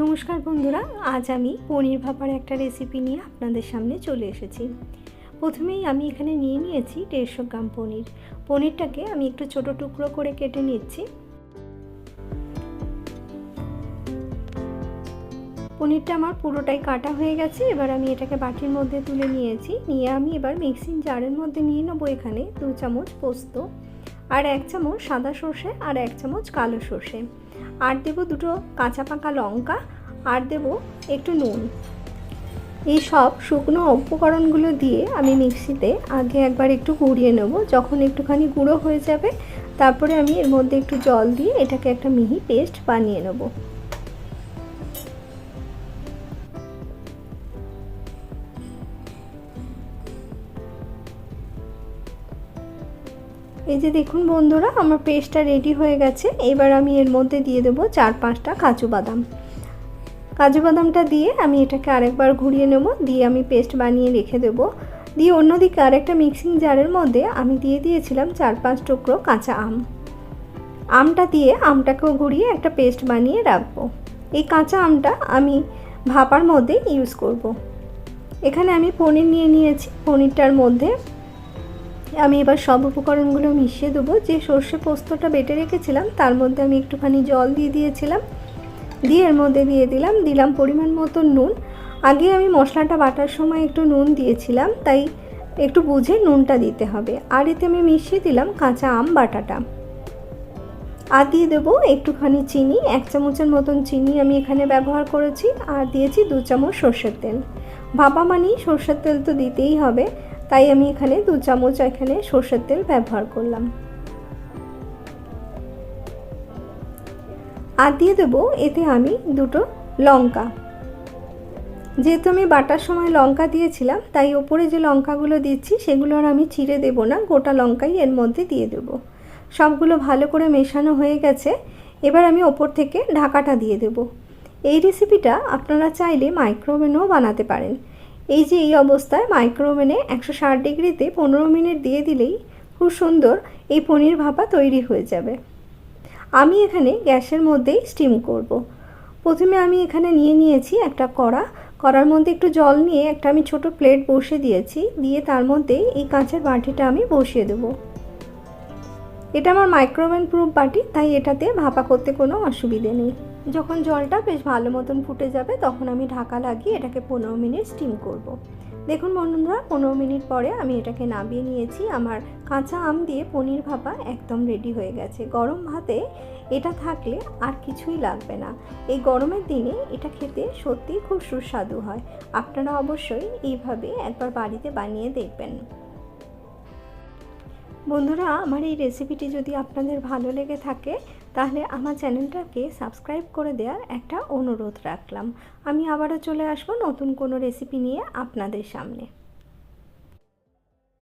নমস্কার বন্ধুরা, আজ আমি পনির ভাপার একটা রেসিপি নিয়ে আপনাদের সামনে চলে এসেছি। প্রথমেই আমি এখানে নিয়ে নিয়েছি দেড়শো গ্রাম পনির। পনিরটাকে আমি একটু ছোট টুকরো করে কেটে নিচ্ছি। পনিরটা আমার পুরোটাই কাটা হয়ে গেছে, এবার আমি এটাকে বাটির মধ্যে তুলে নিয়েছি। নিয়ে আমি এবার মিক্সিং জারের মধ্যে নিয়ে নেব এখানে দু চামচ পোস্ত, আর এক চামচ সাদা সর্ষে, আর এক চামচ কালো সর্ষে। আর দেব দুটো কাঁচা পাকা লঙ্কা, আর দেব একটু নুন। এই সব শুকনো উপকরণগুলো দিয়ে আমি মিক্সিতে আগে একবার একটু গুঁড়িয়ে নেব। যখন একটুখানি গুঁড়ো হয়ে যাবে, তারপরে আমি এর মধ্যে একটু জল দিয়ে এটাকে একটা মিহি পেস্ট বানিয়ে নেব। এই যে দেখুন বন্ধুরা, আমার পেস্টটা রেডি হয়ে গেছে। এবার আমি এর মধ্যে দিয়ে দেবো চার পাঁচটা কাজু বাদাম। কাজু বাদামটা দিয়ে আমি এটাকে আরেকবার ঘুরিয়ে নেব, দিয়ে আমি পেস্ট বানিয়ে রেখে দেব। দিয়ে অন্যদিকে আরেকটা মিক্সিং জারের মধ্যে আমি দিয়ে দিয়েছিলাম চার পাঁচ টুকরো কাঁচা আম। আমটা দিয়ে আমটাকেও ঘুরিয়ে একটা পেস্ট বানিয়ে রাখব। এই কাঁচা আমটা আমি ভাপার মধ্যে ইউজ করব। এখানে আমি পনির নিয়ে নিয়েছি। পনিরটার মধ্যে আমি এবার সব উপকরণগুলো মিশিয়ে দেবো। যে সর্ষে পোস্তটা বেটে রেখেছিলাম, তার মধ্যে আমি একটুখানি জল দিয়ে দিয়েছিলাম। দিয়ে এর মধ্যে দিয়ে দিলাম দিলাম পরিমাণ মতো নুন। আগে আমি মশলাটা বাটার সময় একটু নুন দিয়েছিলাম, তাই একটু বুঝে নুনটা দিতে হবে। আর এতে আমি মিশিয়ে দিলাম কাঁচা আম বাটাটা। আর দিয়ে দেবো একটুখানি চিনি, এক চামচের মতন চিনি আমি এখানে ব্যবহার করেছি। আর দিয়েছি দু চামচ সর্ষের তেল। ভাপা মানি সর্ষের তেল তো দিতেই হবে। তাই আমি এখানে দু চামচ এখানে সর্ষের তেল ব্যবহার করলাম। আর দিয়ে দেবো এতে আমি দুটো লঙ্কা। যেহেতু আমি বাটার সময় লঙ্কা দিয়েছিলাম, তাই ওপরে যে লঙ্কাগুলো দিচ্ছি, সেগুলো আর আমি চিড়ে দেব না, গোটা লঙ্কাই এর মধ্যে দিয়ে দেব। সবগুলো ভালো করে মেশানো হয়ে গেছে, এবার আমি ওপর থেকে ঢাকাটা দিয়ে দেব। এই রেসিপিটা আপনারা চাইলে মাইক্রোওভেনেও বানাতে পারেন। এই যে এই অবস্থায় মাইক্রোওভেনে একশো ষাট ডিগ্রিতে পনেরো মিনিট দিয়ে দিলেই খুব সুন্দর এই পনির ভাপা তৈরি হয়ে যাবে। আমি এখানে গ্যাসের মধ্যেই স্টিম করব। প্রথমে আমি এখানে নিয়ে নিয়েছি একটা কড়া। কড়ার মধ্যে একটু জল নিয়ে একটা আমি ছোট প্লেট বসে দিয়েছি। দিয়ে তার মধ্যে এই কাঁচের বাটিটা আমি বসিয়ে দেবো। এটা আমার মাইক্রোওভেন প্রুফ বাটি, তাই এটাতে ভাপা করতে কোনো অসুবিধে নেই। যখন জলটা বেশ ভালো মতন ফুটে যাবে, তখন আমি ঢাকা লাগিয়ে এটাকে পনেরো মিনিট স্টিম করব। দেখুন বন্ধুরা, পনেরো মিনিট পরে আমি এটাকে নামিয়ে নিয়েছি। আমার কাঁচা আম দিয়ে পনির ভাপা একদম রেডি হয়ে গেছে। গরম ভাতে এটা থাকলে আর কিছুই লাগবে না। এই গরমের দিনে এটা খেতে সত্যিই খুব সুস্বাদু হয়। আপনারা অবশ্যই এইভাবে একবার বাড়িতে বানিয়ে দেখবেন। বন্ধুরা, আমার এই রেসিপিটি যদি আপনাদের ভালো লেগে থাকে, তাহলে আমার চ্যানেলটাকে সাবস্ক্রাইব করে দেওয়ার একটা অনুরোধ রাখলাম। আমি আবারও চলে আসব নতুন কোনো রেসিপি নিয়ে আপনাদের সামনে।